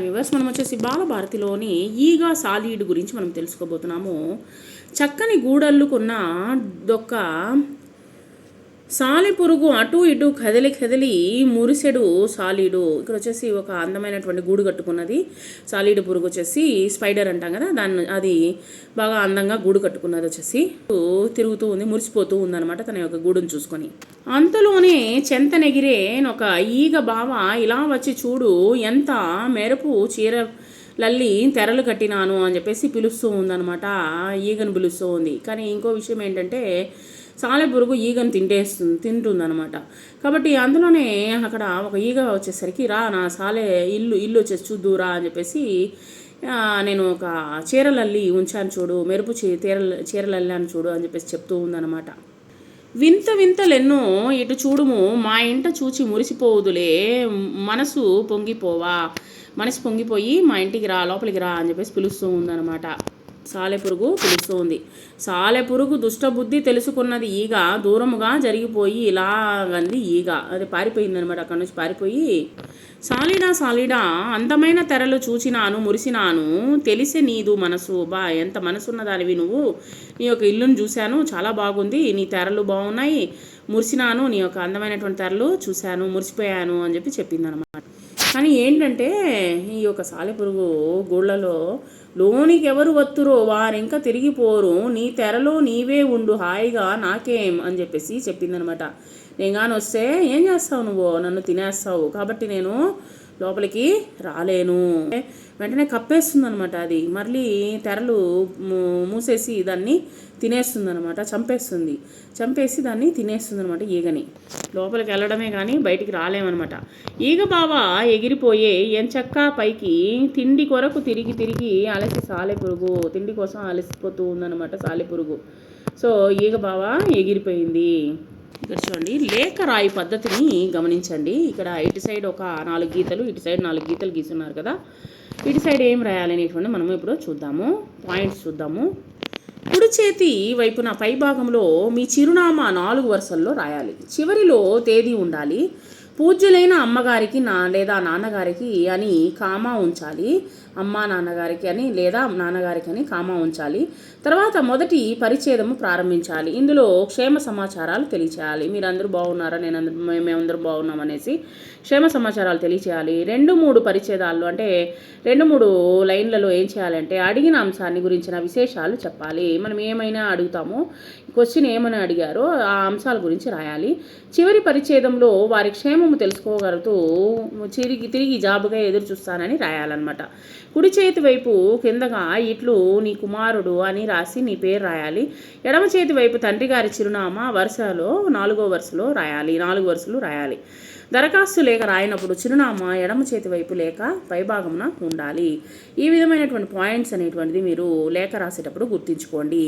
Viewers మనం వచ్చేసి బాలభారతిలోని ఈగా సాలీడ్ గురించి మనం తెలుసుకోబోతున్నాము. చక్కని గూడల్లుకున్న దొక్క సాలిపురుగు అటు ఇటు కదిలి కదిలి మురిసెడు సాలీడు. ఇక్కడ వచ్చేసి ఒక అందమైనటువంటి గూడు కట్టుకున్నది. సాలీడు పురుగు వచ్చేసి స్పైడర్ అంటాం కదా దాన్ని అది బాగా అందంగా గూడు కట్టుకున్నది వచ్చేసి. తిరుగుతూ ఉంది మురిసిపోతూ ఉందన్నమాట తన యొక్క గూడును చూసుకొని. అంతలోనే చెంతనెగిరే ఒక ఈగ బావ ఇలా వచ్చి చూడు ఎంత మెరుపు చీర లల్లి తెరలు కట్టినాను అని చెప్పేసి పిలుస్తూ ఉందనమాట ఈగను పిలుస్తూ ఉంది. కానీ ఇంకో విషయం ఏంటంటే సాలెపురుగు ఈగను తింటేస్తుంది తింటుందనమాట కాబట్టి అందులోనే అక్కడ ఒక ఈగ వచ్చేసరికి రా నా సాలె ఇల్లు ఇల్లు వచ్చేసి చూద్దురా అని చెప్పేసి నేను ఒక చీరలల్లి ఉంచాను చూడు మెరుపు చీ చీరల చీరలల్లాను చూడు అని చెప్పేసి చెప్తూ ఉందన్నమాట. వింత వింతలెన్నో ఇటు చూడుము మా ఇంట చూచి మురిసిపోవుదులే మనసు పొంగిపోవా మనసు పొంగిపోయి మా ఇంటికి రా లోపలికి రా అని చెప్పేసి పిలుస్తూ ఉందన్నమాట. సాలెపురుగు పిలుస్తుంది. సాలెపురుగు దుష్టబుద్ధి తెలుసుకున్నది ఈగ దూరముగా జరిగిపోయి ఇలాగంది ఈగ. అది పారిపోయిందనమాట అక్కడ నుంచి పారిపోయి. సాలిడా సాలిడా అందమైన తెరలు చూచినాను మురిసినాను. తెలిసే నీదు మనసు. బా ఎంత మనసున్న దానివి నువ్వు. నీ యొక్క ఇల్లును చూశాను చాలా బాగుంది. నీ తెరలు బాగున్నాయి. మురిసినాను నీ యొక్క అందమైనటువంటి తెరలు చూశాను మురిసిపోయాను అని చెప్పి చెప్పిందనమాట. కానీ ఏంటంటే ఈ యొక్క సాలెపురుగు గూళ్ళలో లోనికి ఎవరు వత్తురో వారింకా తిరిగిపోరు నీ తెరలో నీవే ఉండు హాయిగా నాకేం అని చెప్పేసి చెప్పిందనమాట. నేను కానీ వస్తే ఏం చేస్తావు నువ్వు? నన్ను తినేస్తావు. కాబట్టి నేను లోపలికి రాలేను. వెంటనే కప్పేస్తుంది అనమాట అది. మళ్ళీ తెరలు మూ- మూసేసి దాన్ని తినేస్తుంది అనమాట చంపేస్తుంది. చంపేసి దాన్ని తినేస్తుంది అనమాట ఈగని. లోపలికి వెళ్ళడమే కానీ బయటికి రాలేమన్నమాట. ఈగ బావ ఎగిరిపోయే ఎంచక్క పైకి తిండి కొరకు తిరిగి తిరిగి అలసి సాలెపురుగు తిండి కోసం అలసిపోతూ ఉందన్నమాట సాలెపురుగు సో ఈగ బావ ఎగిరిపోయింది. ఇక్కడ చూడండి. లేఖ రాయి పద్ధతిని గమనించండి. ఇక్కడ ఇటు సైడ్ ఒక నాలుగు గీతలు ఇటు సైడ్ నాలుగు గీతలు గీస్తున్నారు కదా. ఇటు సైడ్ ఏం రాయాలి అనేటువంటి మనం ఇప్పుడు చూద్దాము. పాయింట్స్ చూద్దాము. కుడి చేతి వైపున పై భాగంలో మీ చిరునామా నాలుగు వరుసల్లో రాయాలి. చివరిలో తేదీ ఉండాలి. పూజ్యులైన అమ్మగారికి నా లేదా నాన్నగారికి అని కామా ఉంచాలి. అమ్మ నాన్నగారికి అని లేదా నాన్నగారికి అని కామా ఉంచాలి. తర్వాత మొదటి పరిచ్ఛేదము ప్రారంభించాలి. ఇందులో క్షేమ సమాచారాలు తెలియచేయాలి. మీరందరూ బాగున్నారా? నేను అందరూ మేమందరూ బాగున్నాం అనేసి క్షేమ సమాచారాలు తెలియచేయాలి. రెండు మూడు పరిచ్ఛేదాలు అంటే రెండు మూడు లైన్లలో ఏం చేయాలంటే అడిగిన అంశాన్ని గురించిన విశేషాలు చెప్పాలి. మనం ఏమైనా అడుగుతామో క్వశ్చన్ ఏమని అడిగారో ఆ అంశాల గురించి రాయాలి. చివరి పరిచ్ఛేదంలో వారి క్షేమము తెలుసుకోగలుగుతూ తిరిగి తిరిగి జాబుగా ఎదురు చూస్తానని రాయాలన్నమాట. కుడి చేతి వైపు కిందగా ఇట్లు నీ కుమారుడు అని రాసి నీ పేరు రాయాలి. ఎడమ చేతి వైపు తండ్రి గారి చిరునామా వరుసలో నాలుగో వరుసలో రాయాలి నాలుగు వరుసలు రాయాలి. దరఖాస్తు లేఖ రాయినప్పుడు చిరునామా ఎడమ చేతి వైపు లేక పైభాగమున ఉండాలి. ఈ విధమైనటువంటి పాయింట్స్ అనేటువంటిది మీరు లేఖ రాసేటప్పుడు గుర్తుంచుకోండి.